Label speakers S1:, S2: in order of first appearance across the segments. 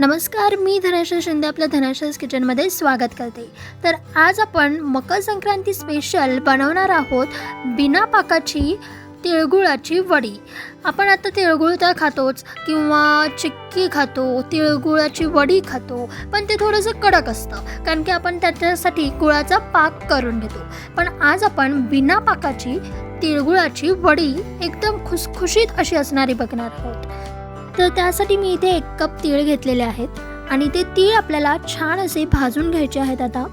S1: नमस्कार मी धनाशय शिंदे आपल्या धनाशयस किचनमध्ये स्वागत करते. तर आज आपण मकर संक्रांती स्पेशल बनवणार आहोत बिना पाकाची तिळगुळाची वडी. आपण आता तिळगुळ तर खातोच किंवा चिक्की खातो तिळगुळाची वडी खातो पण ते थोडंसं कडक असतं कारण की आपण त्याच्यासाठी गुळाचा पाक करून घेतो. पण आज आपण बिना पाकाची तिळगुळाची वडी एकदम खुसखुशीत अशी असणारी बघणार आहोत. तर त्यासाठी मी इथे एक कप तीळ घेतलेले आहेत आणि ते तीळ आपल्याला छान असे भाजून घ्यायचे आहेत आता.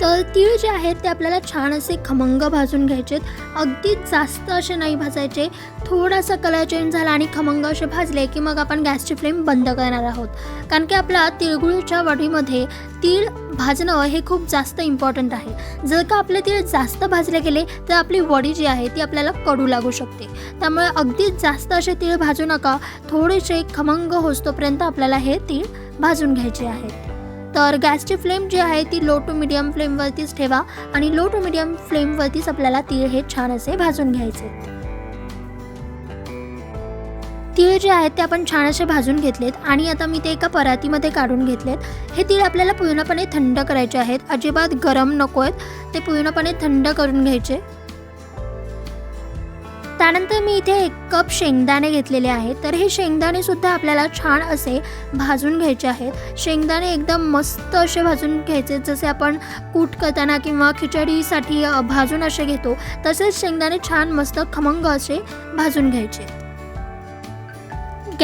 S1: तर तीळ जे आहेत ते आपल्याला छान असे खमंग भाजून घ्यायचे आहेत अगदी जास्त असे नाही भाजायचे. थोडासा कलर चेंज झाला आणि खमंग असे भाजले की मग आपण गॅसची फ्लेम बंद करणार आहोत. कारण की आपला तिळगुळच्या वडीमध्ये तीळ भाजणं हे खूप जास्त इम्पॉर्टंट आहे. जर का आपले तीळ जास्त भाजले गेले तर आपली वडी जी आहे ती आपल्याला कडू लागू शकते. त्यामुळे अगदी जास्त असे तीळ भाजू नका. थोडेसे खमंग होतोपर्यंत आपल्याला हे तीळ भाजून घ्यायचे आहेत तर गॅसची फ्लेम जी आहे ती लो टू मिडियम फ्लेमवरतीच ठेवा आणि लो टू मिडियम फ्लेमवरतीच आपल्याला तीळ हे छान असे भाजून घ्यायचे. तीळ जे आहेत ते आपण छान असे भाजून घेतलेत आणि आता मी ते एका परातीमध्ये काढून घेतलेत. हे तीळ आपल्याला पूर्णपणे थंड करायचे आहेत. अजिबात गरम नको आहेत. ते पूर्णपणे थंड करून घ्यायचे. त्यानंतर मी इथे एक कप शेंगदाणे घेतलेले आहेत. तर हे शेंगदाणे सुद्धा आपल्याला छान असे भाजून घ्यायचे आहेत. शेंगदाणे एकदम मस्त असे भाजून घ्यायचे. जसे आपण कूट करताना किंवा खिचडीसाठी भाजून असे घेतो तसेच शेंगदाणे छान मस्त खमंग असे भाजून घ्यायचे.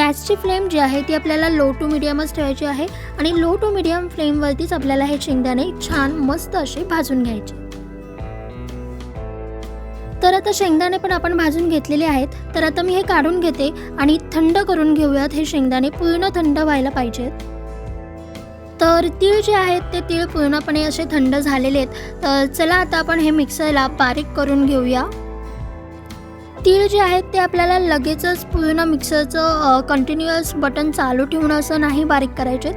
S1: गॅसची फ्लेम जी आहे ती आपल्याला लो टू मिडियमच ठेवायची आहे आणि लो टू मिडियम फ्लेमवरतीच आपल्याला हे शेंगदाणे छान मस्त असे भाजून घ्यायचे. तर आता शेंगदाणे पण आपण भाजून घेतलेले आहेत. तर आता मी हे काढून घेते आणि थंड करून घेऊयात हे शेंगदाणे पूर्ण थंड व्हायला पाहिजेत. तर तीळ जे आहेत ते तीळ पूर्णपणे असे थंड झालेले आहेत. तर चला आता आपण हे मिक्सरला बारीक करून घेऊया. तीळ जे आहेत ते आपल्याला लगेचच पूर्ण मिक्सरचं कंटिन्युअस बटन चालू ठेवून असं नाही बारीक करायचे.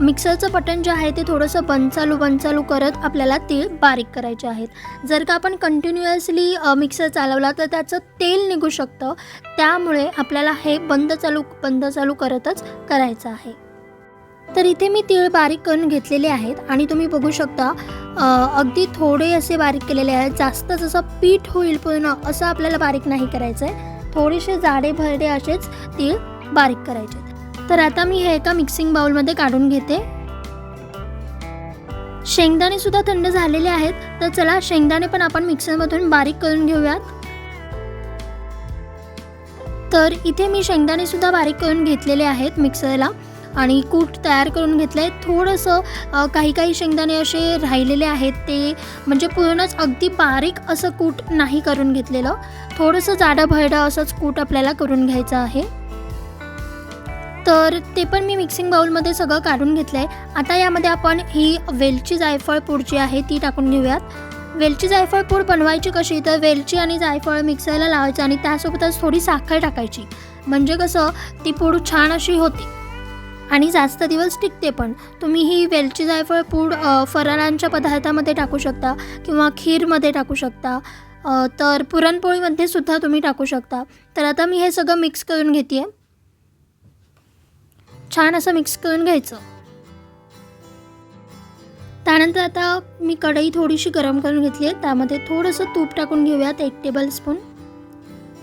S1: मिक्सरचं बटन जे आहे ते थोडंसं बंद चालू बंद चालू करत आपल्याला तीळ बारीक करायचे आहेत. जर का आपण कंटिन्युअसली मिक्सर चालवला तर त्याचं तेल निघू शकतं. त्यामुळे आपल्याला हे बंद चालू बंद चालू करतच करायचं आहे. तर इथे मी तीळ बारीक करून घेतलेले आहेत आणि तुम्ही बघू शकता अगदी थोडे असे बारीक केलेले आहेत. जास्त जसं पीठ होईल पूर्ण असं आपल्याला बारीक नाही करायचं आहे थोडेसे जाडे भरडे असेच तीळ बारीक करायचे तर आता मी हे एका मिक्सिंग बाउलमध्ये काढून घेते. शेंगदाणे सुद्धा थंड झालेले आहेत. तर चला शेंगदाणे पण आपण मिक्सरमधून बारीक करून घेऊयात. तर इथे मी शेंगदाणे सुद्धा बारीक करून घेतलेले आहेत मिक्सरला आणि कूट तयार करून घेतलं आहे थोडंसं काही काही शेंगदाणे असे राहिलेले आहेत ते म्हणजे पूर्णच अगदी बारीक असं कूट नाही करून घेतलेलं. थोडंसं जाडं भरडं असंच कूट आपल्याला करून घ्यायचं आहे. तर ते पण मी मिक्सिंग बाउलमध्ये सगळं काढून घेतलं आहे आता यामध्ये आपण ही वेलची जायफळ पूड जी आहे ती टाकून घेऊयात. वेलची जायफळ पूड बनवायची कशी तर वेलची आणि जायफळ मिक्सरला लावायचं आणि त्यासोबतच थोडी साखर टाकायची. म्हणजे कसं ती पूड छान अशी होती. आणि जास्त दिवस टिकते पण. तुम्ही ही वेलची जायफळ पूड अ, फराळांच्या पदार्थामध्ये टाकू शकता किंवा खीरमध्ये टाकू शकता. तर पुरणपोळीमध्ये सुद्धा तुम्ही टाकू शकता. तर आता मी हे सगळं मिक्स करून घेते आहे छान असं मिक्स करून घ्यायचं. त्यानंतर आता मी कढई थोडीशी गरम करून घेतली आहे. त्यामध्ये थोडंसं तूप टाकून घेऊयात एक टेबल स्पून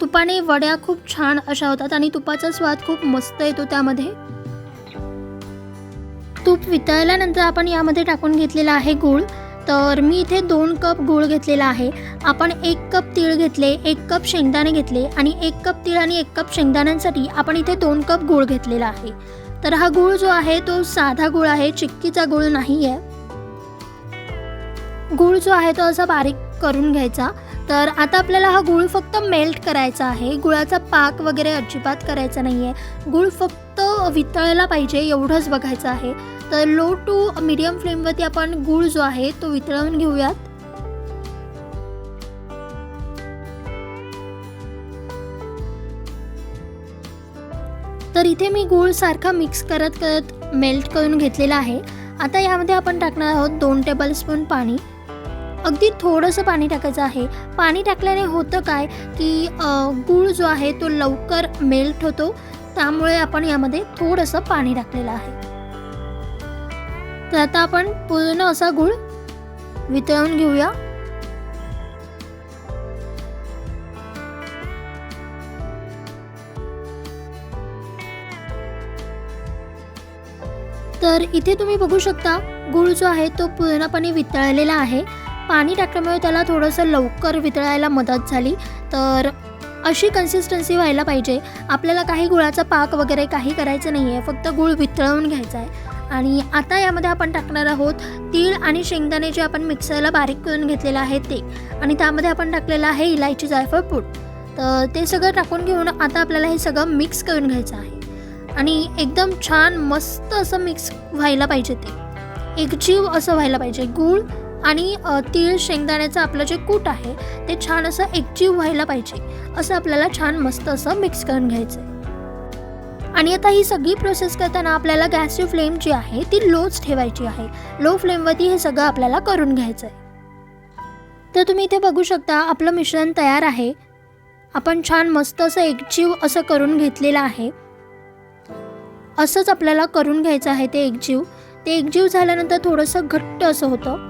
S1: तुपाने वड्या खूप छान अशा होतात आणि तुपाचा स्वाद खूप मस्त येतो त्यामध्ये. तूप वितळल्यानंतर आपण यामध्ये टाकून घेतलेला आहे गूळ. तर मी इथे दोन कप गूळ घेतलेला आहे. आपण एक कप तीळ घेतले एक कप शेंगदाणे घेतले आणि एक कप तीळ आणि एक कप शेंगदाण्यांसाठी आपण इथे दोन कप गूळ घेतलेला आहे. तर हा गूळ जो आहे तो साधा गूळ आहे चिक्कीचा गूळ नाही आहे गूळ जो आहे तो असा बारीक करून घ्यायचा. तर आता आपल्याला हा गूळ फक्त मेल्ट करायचा आहे. गुळाचा पाक वगैरे अजिबात करायचा नाही आहे गूळ फक्त वितळला पाहिजे एवढंच बघायचं आहे. तर लो टू मिडियम फ्लेमवरती आपण गूळ जो आहे तो वितळवून घेऊयात. तर इथे मी गूळ सारखा मिक्स करत करत मेल्ट करून घेतलेला आहे. आता यामध्ये आपण टाकणार आहोत दोन टेबलस्पून पाणी. अगदी थोडंसं पाणी टाकायचं आहे. पाणी टाकल्याने होतं काय की गूळ जो आहे तो लवकर मेल्ट होतो. त्यामुळे आपण यामध्ये थोडंसं पाणी टाकलेलं आहे. तर आता आपण पूर्ण असा गूळ वितळून घेऊया. तर इथे तुम्ही बघू शकता गूळ जो आहे तो पूर्णपणे वितळलेला आहे. पाणी टाकल्यामुळे त्याला थोडंसं लवकर वितळायला मदत झाली. तर अशी कन्सिस्टन्सी व्हायला पाहिजे. आपल्याला काही गुळाचा पाक वगैरे काही करायचं नाही आहे फक्त गूळ वितळवून घ्यायचा आहे. आणि आता यामध्ये आपण टाकणार आहोत तीळ आणि शेंगदाणे जे आपण मिक्सरला बारीक करून घेतलेलं आहे ते. आणि त्यामध्ये आपण टाकलेलं आहे इलायची जायफळ पूड. तर ते सगळं टाकून घेऊन आता आपल्याला हे सगळं मिक्स करून घ्यायचं आहे. आणि एकदम छान मस्त असं मिक्स व्हायला पाहिजे ते. एकजीव असं व्हायला पाहिजे. गूळ आणि तीळ शेंगदाण्याचं आपलं जे कूट आहे ते छान असं एकजीव व्हायला पाहिजे. असं आपल्याला छान मस्त असं मिक्स करून घ्यायचं आहे आणि आता ही सगळी प्रोसेस करताना आपल्याला गॅसची फ्लेम जी आहे ती लोच ठेवायची आहे. लो फ्लेमवरती हे सगळं आपल्याला करून घ्यायचं आहे तर तुम्ही इथे बघू शकता आपलं मिश्रण तयार आहे. आपण छान मस्त असं एकजीव असं करून घेतलेलं आहे. असंच आपल्याला करून घ्यायचं आहे ते एकजीव. ते एकजीव झाल्यानंतर थोडंसं घट्ट असं होतं.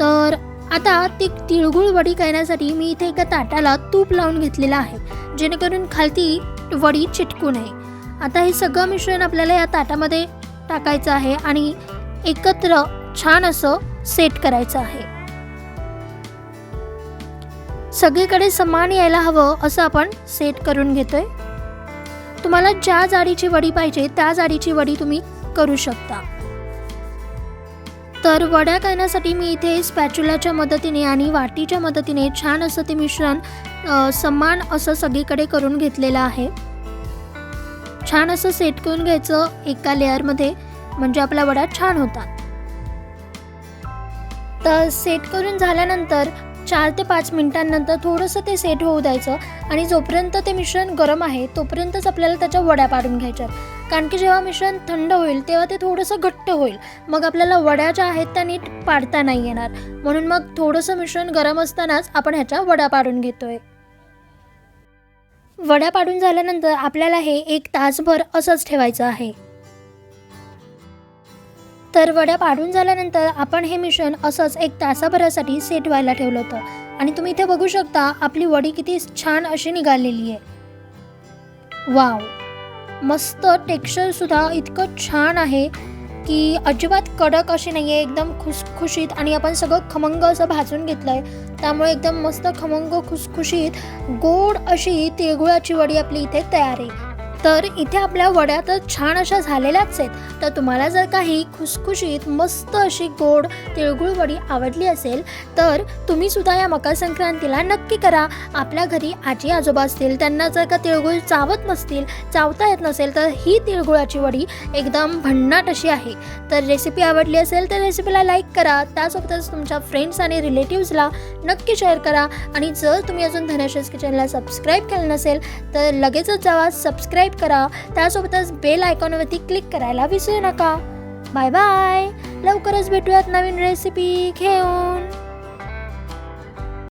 S1: तर आता ती तिळगुळ वडी करण्यासाठी मी इथे एका ताटाला तूप लावून घेतलेलं आहे. जेणेकरून खालती वडी चिटकू नये. आता हे सगळं मिश्रण आपल्याला या ताटामध्ये टाकायचं आहे आणि एकत्र छान असं सेट करायचं आहे. सगळीकडे समान यायला हवं असं आपण सेट करून घेतोय. तुम्हाला ज्या जाडीची वडी पाहिजे त्या जाडीची वडी तुम्ही करू शकता. तर वड्या करण्यासाठी मी इथे स्पॅच्युलाच्या मदतीने आणि वाटीच्या मदतीने छान असं ते मिश्रण समान असं सगळीकडे करून घेतलेलं आहे. छान असं सेट करून घ्यायचं एका लेअरमध्ये म्हणजे आपला वडा छान होतात. तर सेट करून झाल्यानंतर चार ते पाच मिनिटांनंतर थोडंसं ते सेट होऊ द्यायचं आणि जोपर्यंत ते मिश्रण गरम आहे तोपर्यंतच आपल्याला त्याच्या वड्या पाडून घ्यायच्या कारण की जेव्हा मिश्रण थंड होईल तेव्हा ते थोडंसं घट्ट होईल. मग आपल्याला वड्या ज्या आहेत त्या नीट पाडता नाही येणार. म्हणून मग थोडंसं मिश्रण गरम असतानाच आपण ह्याच्या वड्या पाडून घेतोय. वड्या पाडून झाल्यानंतर आपल्याला हे एक तासभर असंच ठेवायचं आहे. तर वड्या पाडून झाल्यानंतर आपण हे मिश्रण असंच एक तासाभरासाठी सेट व्हायला ठेवलं होतं. आणि तुम्ही इथे बघू शकता आपली वडी किती छान अशी निघालेली आहे. वाव मस्त टेक्स्चर सुद्धा इतकं छान आहे. की अजिबात कडक अशी नाही आहे एकदम खुसखुशीत आणि आपण सगळं खमंग असं भाजून घेतलं आहे त्यामुळे एकदम मस्त खमंग खुसखुशीत गोड अशी तिळगुळाची वडी आपली इथे तयार आहे. तर इथे आपल्या वड्या तर छान अशा झालेल्याच आहेत. तर तुम्हाला जर काही खुसखुशीत मस्त अशी गोड तिळगुळ वडी आवडली असेल तर तुम्ही सुद्धा या मकर संक्रांतीला नक्की करा. आपल्या घरी आजी आजोबा असतील त्यांना जर का तिळगुळ चावत नसतील चावता येत नसेल तर ही तिळगुळाची वडी एकदम भन्नाट अशी आहे. तर रेसिपी आवडली असेल तर रेसिपीला लाईक करा. त्यासोबतच तुमच्या फ्रेंड्स आणि रिलेटिव्हजला नक्की शेअर करा. आणि जर तुम्ही अजून धनश्रेष किचनला सबस्क्राईब केलं नसेल तर लगेचच जावा. सबस्क्राईब सबस्क्राईब करा. त्यासोबतच बेल आयकॉनवरती क्लिक करायला विसरू नका. बाय बाय लवकरच भेटूयात नवीन रेसिपी घेऊन.